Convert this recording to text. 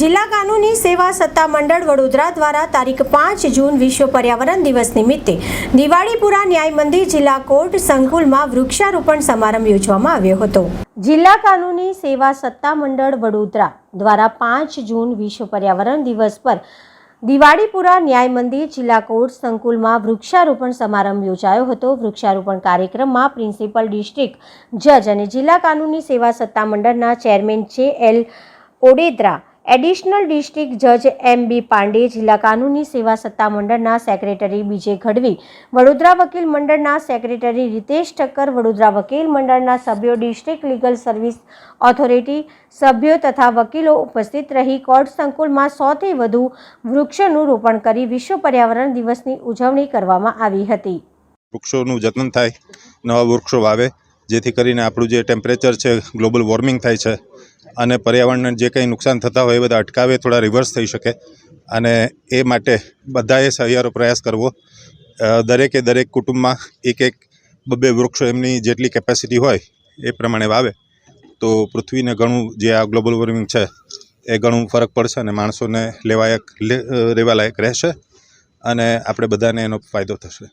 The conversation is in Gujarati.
જિલ્લા કાનૂની સેવા સત્તા મંડળ વડોદરા દ્વારા તારીખ પાંચ જૂન વિશ્વ પર્યાવરણ દિવસ નિમિત્તે દિવાળીપુરા ન્યાય મંદિર જિલ્લા કોર્ટ સંકુલમાં વૃક્ષારોપણ સમારંભ યોજવામાં આવ્યો હતો. જિલ્લા કાનૂની સેવા સત્તા મંડળ વડોદરા દ્વારા પાંચ જૂન વિશ્વ પર્યાવરણ દિવસ પર દિવાળીપુરા ન્યાય મંદિર જિલ્લા કોર્ટ સંકુલમાં વૃક્ષારોપણ સમારંભ યોજાયો હતો. વૃક્ષારોપણ કાર્યક્રમમાં પ્રિન્સિપલ ડિસ્ટ્રિક્ટ જજ અને જિલ્લા કાનૂની સેવા સત્તા મંડળના ચેરમેન જે એલ ઓડેદરા એડિશનલ ડિસ્ટ્રિક્ટ જજ એમ બી પાંડે જિલ્લા કાનૂની સેવા સત્તા મંડળના સેક્રેટરી બીજે ગઢવી, વડોદરા વકીલ મંડળના સેક્રેટરી રીતેશ ઠક્કર, વડોદરા વકીલ મંડળના સભ્યો ડિસ્ટ્રિક્ટ લીગલ સર્વિસ ઓથોરિટી સભ્યો તથા વકીલો ઉપસ્થિત રહી કોર્ટ સંકુલમાં સોથી વધુ વૃક્ષોનું રોપણ કરી વિશ્વ પર્યાવરણ દિવસની ઉજવણી કરવામાં આવી હતી. વૃક્ષોનું જતન થાય, નવા વૃક્ષો વાવે, જેથી કરીને આપણું જે ટેમ્પરેચર છે ગ્લોબલ વોર્મિંગ થાય છે અને પર્યાવરણને જે કંઈ નુકસાન થતા હોય એ બધા અટકાવે, થોડા રિવર્સ થઈ શકે. અને એ માટે બધાએ સહિયારો પ્રયાસ કરવો. દરેકે દરેક કુટુંબમાં એક એક બબ્બે વૃક્ષો એમની જેટલી કેપેસિટી હોય એ પ્રમાણે વાવે. તો પૃથ્વીને ઘણું જે આ ગ્લોબલ વોર્મિંગ છે, એ ઘણું ફરક પડશે અને માણસોને લેવાયક રહેવા લાયક રહેશે અને આપણે બધાને એનો ફાયદો થશે.